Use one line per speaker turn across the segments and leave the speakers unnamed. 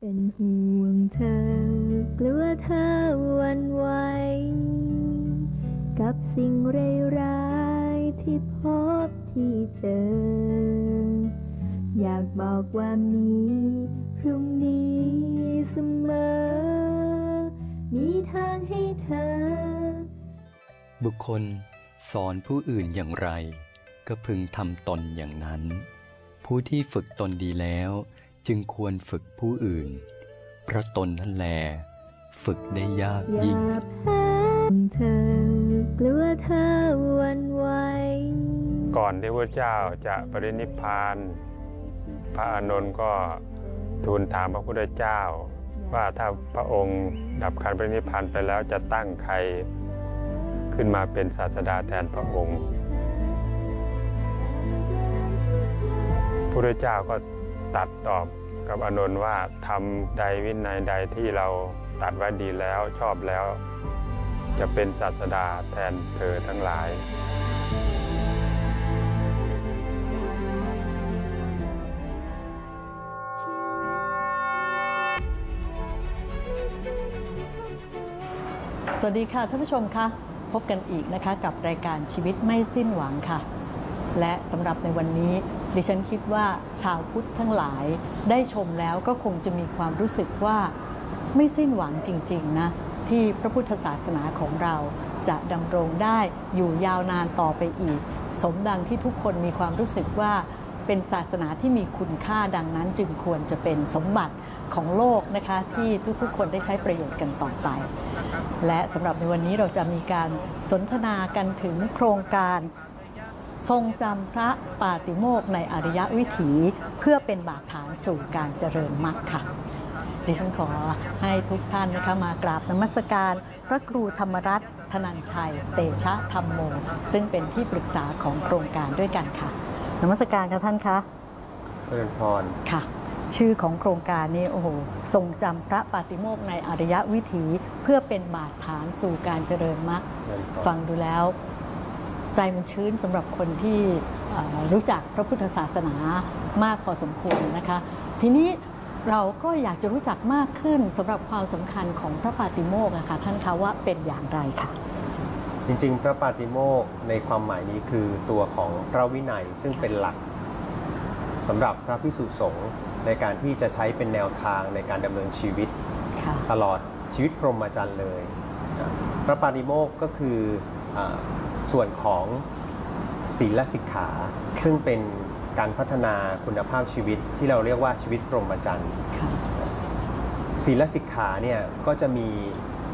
เป็นห่วงเธอกลัวเธอวันไหว กับสิ่งร้ายๆที่พบที่เจอ อยากบอกว่ามีพรุ่งนี้เสมอ มีทางให้เธอ
บุคคลสอนผู้อื่นอย่างไร ก็พึงทำตนอย่างนั้น ผู้ที่ฝึกตนดีแล้ว จึงควรฝึกผู้อื่น เพราะตนนั่นแล ฝึกได้ยาก
อย่า
ยิ่ง
แพ้เธอกลัวเธอหวันไหว
ก่อนที่พระเจ้าจะปรินิพพาน พระอานนท์ก็ทูลถามพระพุทธเจ้า ว่าถ้าพระองค์ดับขันปรินิพพานไปแล้วจะตั้งใคร ขึ้นมาเป็นศาสดาแทนพระองค์พระพุทธเจ้าก็ ตัดตอบกับอนนท์ว่าทำใดวินัยใดที่เราตัดไว้ดีแล้วชอบแล้ว จะเป็นศาสดาแทนเธอทั้งหลาย
สวัสดีค่ะท่านผู้ชมคะพบกันอีกนะคะกับรายการชีวิตไม่สิ้นหวังค่ะ และสำหรับในวันนี้ ดิฉันคิดว่าชาวพุทธทั้งหลายได้ชมแล้วก็คงจะมีความรู้สึกว่าไม่สิ้นหวังจริง ๆ นะ ที่พระพุทธศาสนาของเราจะดำรงได้อยู่ยาวนานต่อไปอีก สมดังที่ทุกคนมีความรู้สึกว่าเป็นศาสนาที่มีคุณค่าดังนั้นจึงควรจะเป็นสมบัติของโลกนะคะที่ทุกๆ คนได้ใช้ประโยชน์กันต่อไป และสำหรับในวันนี้เราจะมีการสนทนากันถึงโครงการ ทรงจำพระปาติโมกข์ในอริยวิถีเพื่อเป็นบาดฐานสู่การเจริญมรรคค่ะดิฉันขอให้ทุกท่านนะคะมากราบนมัสการ พระครูธรรมรัตน์ธนันชัย เตชะธรรมโม ซึ่งเป็นที่ปรึกษาของโครงการด้วยกันค่ะนมัสการค่ะท่านคะ
เจริญพร
ค่ะ ชื่อของโครงการนี้โอ้โหทรงจำพระปาติโมกข์ในอริยวิถีเพื่อเป็นบาดฐานสู่การเจริญมรรค
เจริญพร
ฟังดูแล้ว ใจมันชื้นสำหรับคนที่เอ่อรู้จักพระพุทธศาสนามากพอสมควรนะคะ ทีนี้เราก็อยากจะรู้จักมากขึ้นสำหรับความสำคัญของพระปาติโมกข์นะคะท่านคะว่าเป็นอย่างไรค่ะ
จริงๆ พระปาติโมกข์ในความหมายนี้คือตัวของพระวินัยซึ่งเป็นหลักสำหรับพระพิสุสงฆ์ในการที่จะใช้เป็นแนวทางในการดำเนินชีวิต
ค่ะ
ตลอดชีวิตพรหมจรรย์เลยนะพระปาติโมกข์ก็คืออา ส่วนของศีลสิกขา ซึ่งเป็นการพัฒนาคุณภาพชีวิตที่เราเรียกว่าชีวิตพรหมจรรย์
ค่ะ
ศีลสิกขาเนี่ยก็จะมี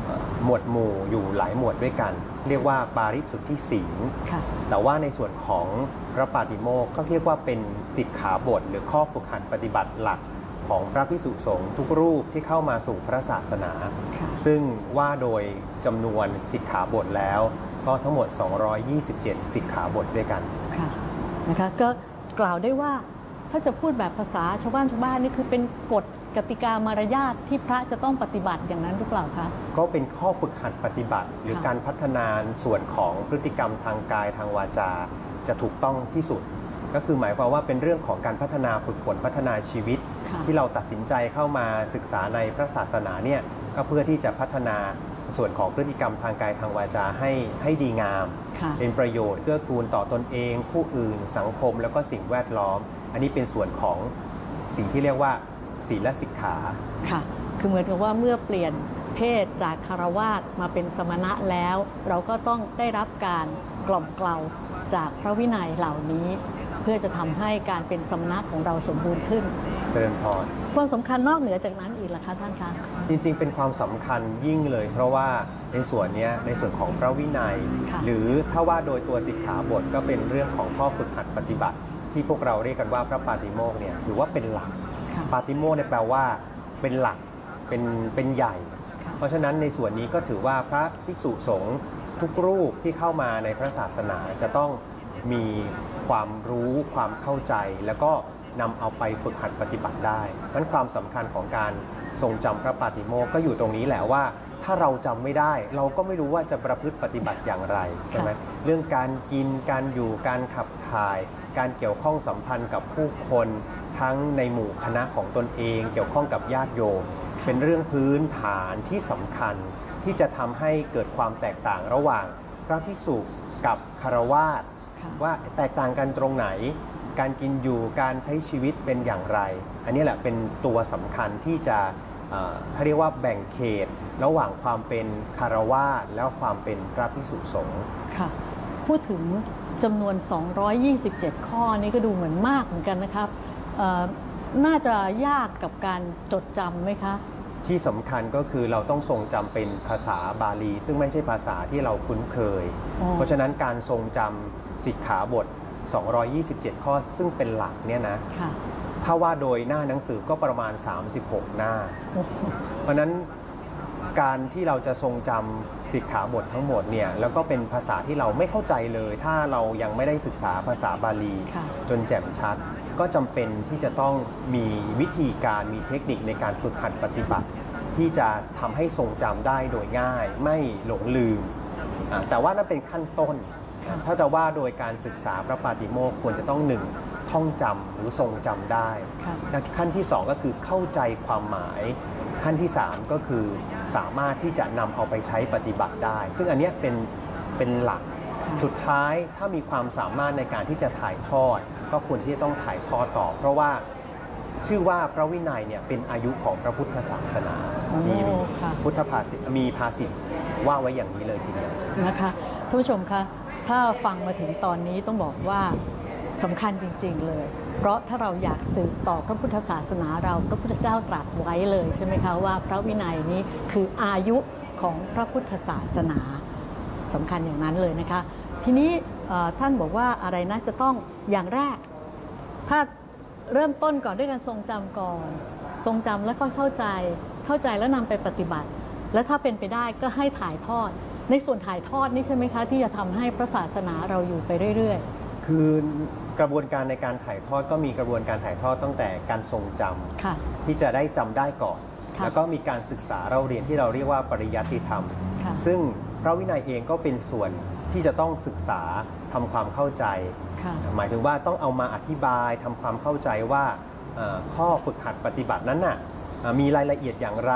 เอ่อหมวดหมู่อยู่หลายหมวดด้วยกัน เรียกว่าปาริสุทธิศีล
ค่ะ
แต่ว่าในส่วนของพระปาติโมกข์ก็เรียกว่าเป็นสิกขาบท หรือข้อฝึกหัดปฏิบัติหลักของพระพิสุสงฆ์ทุกรูปที่เข้ามาสู่พระศาสนา
ค่ะ
ซึ่งว่าโดยจำนวนสิกขาบทแล้ว ก็ทั้งหมด 227 สิกขาบทด้วยกัน
ค่ะนะคะก็กล่าวได้ว่าถ้าจะพูดแบบภาษาชาวบ้านชาวบ้านนี่คือเป็นกฎกติกามารยาทที่พระจะต้องปฏิบัติอย่างนั้นหรือเปล่าคะ
ก็เป็นข้อฝึกหัดปฏิบัติ หรือ
ค่ะ
การพัฒนาส่วนของพฤติกรรมทางกายทางวาจา จะถูกต้องที่สุด ก็คือหมายความว่าเป็นเรื่องของการพัฒนาฝึกฝนพัฒนาชีวิต
ค่ะ
ที่เราตัดสินใจเข้ามาศึกษาในพระศาสนาเนี่ยก็เพื่อที่จะพัฒนา ส่วนของพฤติกรรมทางกายทางวาจาให้ให้ดีงาม
ค่ะ
เป็นประโยชน์เกื้อกูลต่อตนเอง ผู้อื่นสังคมแล้วก็สิ่งแวดล้อม อันนี้เป็นส่วนของสิ่งที่เรียกว่าศีลสิกขา
ค่ะคือเหมือนกับว่าเมื่อเปลี่ยนเพศจากคารวาสมาเป็นสมณะแล้ว เราก็ต้องได้รับการกล่อมเกลาจากพระวินัยเหล่านี้ เพื่อจะทำให้การเป็นสมณะของเราสมบูรณ์ขึ้น
เจริญพร
ความสำคัญนอกเหนือจากนั้นอีกล่ะคะท่านคะ
จริงๆ เป็นความสำคัญยิ่งเลย เพราะว่าในส่วนเนี้ยในส่วนของพระวินัย
ค่ะ
หรือถ้าว่าโดยตัวสิกขาบทก็เป็นเรื่องของข้อฝึกหัดปฏิบัติ ที่พวกเราเรียกกันว่าพระปาติโมกข์เนี่ยถือว่าเป็นหลัก
ค่ะ
ปาติโมกข์เนี่ยแปลว่าเป็นหลักเป็นเป็นใหญ่
ค่ะ
เพราะฉะนั้นในส่วนนี้ก็ถือว่าพระภิกษุสงฆ์ทุกรูปที่เข้ามาในพระศาสนาจะต้องมีความรู้ความเข้าใจ แล้วก็ นำเอาไปฝึกหัดปฏิบัติได้นั้นความสำคัญของการทรงจำพระปาติโมกข์ก็อยู่ตรงนี้แหละว่า ถ้าเราจำไม่ได้ เราก็ไม่รู้ว่าจะประพฤติปฏิบัติอย่างไรใช่ไหมเรื่องการกินการอยู่การขับถ่าย การเกี่ยวข้องสัมพันธ์กับผู้คน ทั้งในหมู่คณะของตนเอง เกี่ยวข้องกับญาติโยม เป็นเรื่องพื้นฐานที่สำคัญที่จะทำให้เกิดความแตกต่างระหว่างพระภิกษุกับคารวาส
ค่ะ
ว่าแตกต่างกันตรงไหน การกินอยู่การใช้ชีวิตเป็นอย่างไร อันนี้แหละเป็นตัวสำคัญที่จะเอ่อเขาเรียกว่าแบ่งเขต ระหว่างความเป็นคารวาสแล้วความเป็นพระภิกษุสงฆ์
ค่ะ พูดถึงจำนวน 227 ข้อนี้ก็ดูเหมือนมากเหมือนกันนะครับเอ่อน่าจะยากกับการจดจำไหมคะ
ที่สำคัญก็คือเราต้องทรงจำเป็นภาษาบาลี ซึ่งไม่ใช่ภาษาที่เราคุ้นเคย
อ๋อ
เพราะฉะนั้นการทรงจำสิกขาบท 227 ข้อซึ่งเป็นหลักเนี่ยนะ
ค่ะ
ถ้าว่าโดยหน้าหนังสือก็ประมาณ 36 หน้า
โอ้โห
เพราะฉะนั้นการที่เราจะทรงจำสิกขาบททั้งหมดเนี่ยแล้วก็เป็นภาษาที่เราไม่เข้าใจเลย ถ้าเรายังไม่ได้ศึกษาภาษาบาลี
ค่ะ
จนแจ่มชัด ก็จำเป็นที่จะต้องมีวิธีการมีเทคนิคในการฝึกหัดปฏิบัติ ที่จะทำให้ทรงจำได้โดยง่าย ไม่หลงลืมอ่าแต่ว่านั่นเป็นขั้นต้น
ค่ะ
ถ้าจะว่าโดยการศึกษาพระปาติโมกข์ควรจะต้องหนึ่งท่องจำหรือทรงจำได้
ค่ะ
และขั้นที่ 2 ก็คือเข้าใจความหมาย ขั้นที่ 3 ก็คือสามารถที่จะนำเอาไปใช้ปฏิบัติได้ ซึ่งอันเนี้ยเป็นเป็นหลักสุดท้ายถ้ามีความสามารถในการที่จะถ่ายทอด ก็ควรที่จะต้องถ่ายทอดต่อ เพราะว่าชื่อว่าพระวินัยเนี่ยเป็นอายุของพระพุทธศาสนา
โอ้
มี
ค่ะ
พุทธภาษิตมีภาษิตว่าไว้อย่างนี้เลยทีเดียว
นะคะท่านผู้ชมคะ ถ้าฟังมาถึงตอนนี้ต้องบอกว่าสำคัญจริง ๆ เลย เพราะถ้าเราอยากสืบต่อพระพุทธศาสนาเราพระพุทธเจ้าตรัสไว้เลยใช่ไหมคะว่าพระวินัยนี้คืออายุของพระพุทธศาสนาสำคัญอย่างนั้นเลยนะคะ ทีนี้ท่านบอกว่าอะไรนะจะต้องอย่างแรก ถ้าเริ่มต้นก่อนด้วยการทรงจำก่อน ทรงจำแล้วก็เข้าใจเข้าใจแล้วนำไปปฏิบัติ และถ้าเป็นไปได้ก็ให้ถ่ายทอด ในส่วนถ่ายทอดนี่ใช่ไหมคะ ที่จะทำให้พระศาสนาเราอยู่ไปเรื่อย
คือกระบวนการในการถ่ายทอดก็มีกระบวนการถ่ายทอดตั้งแต่การทรงจำ
ๆค่ะ
ที่จะได้จำได้ก่อน
ค่ะ
แล้วก็มีการศึกษาเราเรียนที่เราเรียกว่าปริยัติธรรม
ค่ะ
ซึ่งพระวินัยเองก็เป็นส่วนที่จะต้องศึกษาทำความเข้าใจ
ค่ะ
หมายถึงว่าต้องเอามาอธิบายทำความเข้าใจว่าเอ่อข้อฝึกหัดปฏิบัตินั้นน่ะเอ่อมีรายละเอียดอย่างไร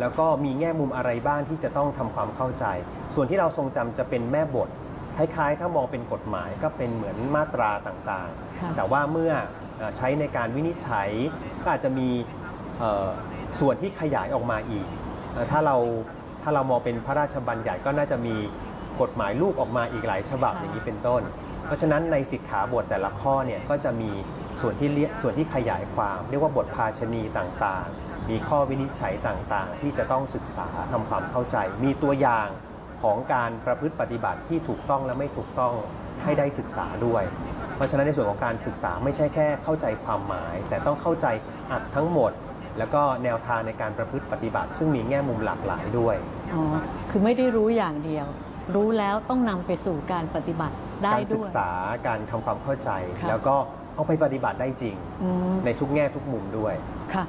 แล้วก็มีแง่มุมอะไรบ้างที่จะต้องทำความเข้าใจ ส่วนที่เราทรงจำจะเป็นแม่บทคล้ายๆ ถ้ามองเป็นกฎหมายก็เป็นเหมือนมาตราต่าง
ค่ะ
ๆแต่ว่าเมื่อเอ่อใช้ในการวินิจฉัยก็อาจจะมีเอ่อส่วนที่ขยายออกมาอีกเอ่อถ้าเราถ้าเรามองเป็นพระราชบัญญัติก็น่าจะมีกฎหมายลูกออกมาอีกหลายฉบับอย่างนี้เป็นต้น เพราะฉะนั้นในสิกขาบทแต่ละข้อเนี่ยก็จะมีส่วนที่เรียกส่วนที่ขยายความ เรียกว่าบทภาชนีต่างๆ มีข้อวินิจฉัยต่างๆ ที่จะต้องศึกษาทำความเข้าใจ มีตัวอย่าง ของการประพฤติปฏิบัติที่ถูกต้องและไม่ถูกต้องให้ได้ศึกษาด้วย เพราะฉะนั้นในส่วนของการศึกษาไม่ใช่แค่เข้าใจความหมาย แต่ต้องเข้าใจอัดทั้งหมด แล้วก็แนวทางในการประพฤติปฏิบัติ ซึ่งมีแง่มุมหลากหลายด้วย
อ๋อคือไม่ได้รู้อย่างเดียว รู้แล้วต้องนำไปสู่การปฏิบัติได้
การศึ
ด้
ก
วย
ษาการทำความเข้าใจ
ค่ะ
แล้วก็เอาไปปฏิบัติได้จริง
อืม
ในทุกแง่ทุกมุมด้วย
ค่ะ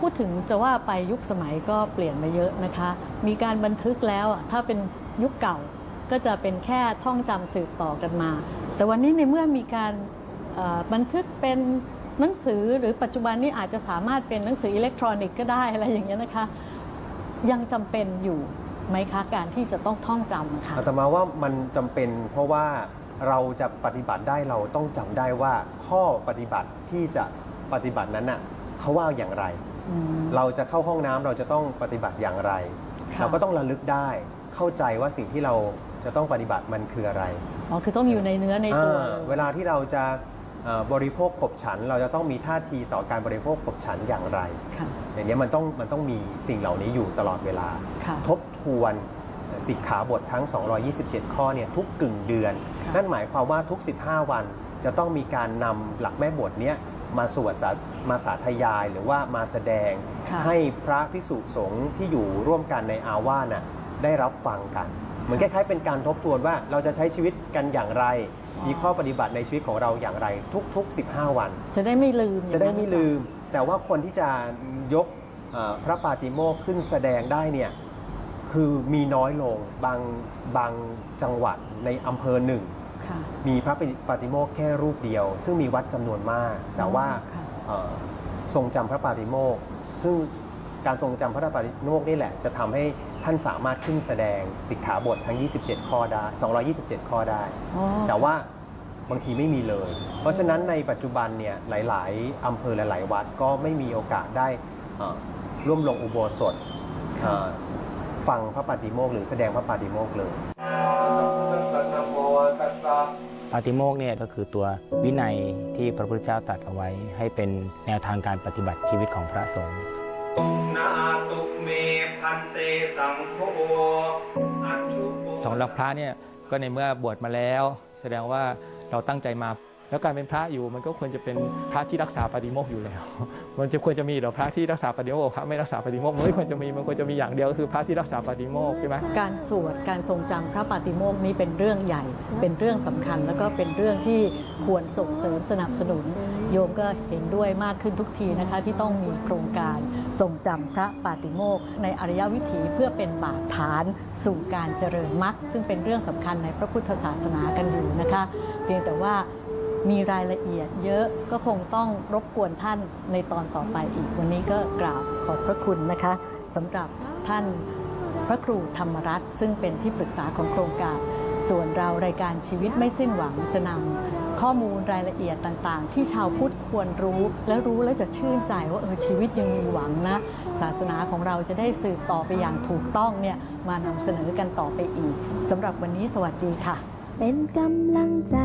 พูดถึงจะว่าไปยุคสมัยก็เปลี่ยนมาเยอะนะคะ มีการบันทึกแล้วถ้าเป็นยุคเก่าก็จะเป็นแค่ท่องจำสืบต่อกันมา แต่วันนี้ในเมื่อมีการบันทึกเป็นหนังสือหรือปัจจุบันนี้อาจจะสามารถเป็นหนังสืออิเล็กทรอนิกส์ก็ได้อะไรอย่างเงี้ยนะคะ ยังจำเป็นอยู่ไหมคะการที่จะต้องท่องจำนะคะ
อาตมาว่ามันจำเป็นเพราะว่าเราจะปฏิบัติได้เราต้องจำได้ว่าข้อปฏิบัติที่จะปฏิบัตินั้นน่ะเขาว่าอย่างไร เราจะเข้าห้องน้ำเราจะต้องปฏิบัติอย่างไร
ค่ะ
เราก็ต้องระลึกได้เข้าใจว่าสิ่งที่เราจะต้องปฏิบัติมันคืออะไร
อ๋อคือต้องอยู่ในเนื้อในตัว
อ่าเวลาที่เราจะเอ่อบริโภคขบฉัน เราจะต้องมีท่าทีต่อการบริโภคขบฉันอย่างไร
ค่ะ
อย่างนี้ยมันต้องมันต้องมีสิ่งเหล่านี้อยู่ตลอดเวลา
ค่ะ
ทบทวนสิกขาบททั้ง 227 ข้อเนี่ยทุกกึ่งเดือน
ค่ะ
นั่นหมายความว่าทุก 15 วันจะต้องมีการนำหลักแม่บทเนี้ย มาสวดสามาสาธยายหรือว่ามาแสดง
ค่ะ
ให้พระภิกษุสงฆ์ที่อยู่ร่วมกันในอาวาสน่ะได้รับฟังกัน เหมือนคล้ายๆเป็นการทบทวนว่าเราจะใช้ชีวิตกันอย่างไร มีข้อปฏิบัติในชีวิตของเราอย่างไร ทุก ๆ 15 วัน
จะได้ไม่ลืม
จะได้
อย่างนั้น
ไม่ลืม แต่ว่าคนที่จะยกเอ่อพระปาติโมกข์ขึ้นแสดงได้เนี่ยคือมีน้อยลงบางบางจังหวัดในอำเภอหนึ่ง
ค่ะ
มีพระปฏิโมกข์แค่รูปเดียว ซึ่งมีวัดจำนวนมาก แต่ว่า
ค่ะ
เอ่อทรงจำพระปฏิโมกข์ซึ่งการทรงจำพระปฏิโมกข์นี่แหละ จะทำให้ท่านสามารถขึ้นแสดงสิกขาบททั้ง 27 ข้อได้ 227 ข้อได้
อ๋อ
แต่ว่าบางทีไม่มีเลย เพราะฉะนั้นในปัจจุบันเนี่ยหลาย ๆ อำเภอหลาย ๆ วัดก็ไม่มีโอกาสได้เอ่อร่วมลงอุโบสถเอ่อฟังพระปฏิโมกข์หรือแสดงพระปฏิโมกข์เลย
ปาติโมกข์เนี่ยก็คือตัววินัยที่พระพุทธเจ้าตรัสเอาไว้ ให้เป็นแนวทางการปฏิบัติชีวิตของพระสงฆ์
นาตุเมพันเตสังโฆอัจฉุโสำ
หรับพระเนี่ยก็ในเมื่อบวชมาแล้ว แสดงว่าเราตั้งใจมา แล้วการเป็นพระอยู่มันก็ควรจะเป็นพระที่รักษาปฏิโมกข์อยู่แล้ว มันจะควรจะมีหรือพระที่รักษาปฏิโมกข์พระไม่รักษาปฏิโมกข์มันไม่ควรจะมีมันควรจะมีอย่างเดียวก็คือพระที่รักษาปฏิโมกข์ใช่ไหม
การสวดการทรงจำพระปาติโมกข์นี้เป็นเรื่องใหญ่ เป็นเรื่องสำคัญ แล้วก็เป็นเรื่องที่ควรส่งเสริมสนับสนุน โยมก็เห็นด้วยมากขึ้นทุกทีนะคะ ที่ต้องมีโครงการทรงจำพระปาติโมกข์ในอริยวิถีเพื่อเป็นบาตรฐานสู่การเจริญมรรคซึ่งเป็นเรื่องสำคัญในพระพุทธศาสนากันอยู่นะคะ เพียงแต่ว่า มีรายละเอียดเยอะก็คงต้องรบกวนท่านในตอนต่อไปอีก วันนี้ก็กราบขอบพระคุณนะคะสำหรับท่านพระครูธรรมรัตน์ซึ่งเป็นที่ปรึกษาของโครงการ ส่วนเรารายการชีวิตไม่สิ้นหวังจะนำข้อมูลรายละเอียดต่างๆ ที่ชาวพุทธควรรู้ และรู้แล้วจะชื่นใจว่าเออชีวิตยังมีหวังนะ ศาสนาของเราจะได้สืบต่อไปอย่างถูกต้องเนี่ยมานำเสนอกันต่อไปอีกสำหรับวันนี้สวัสดีค่ะ
เป็นกำลังใจ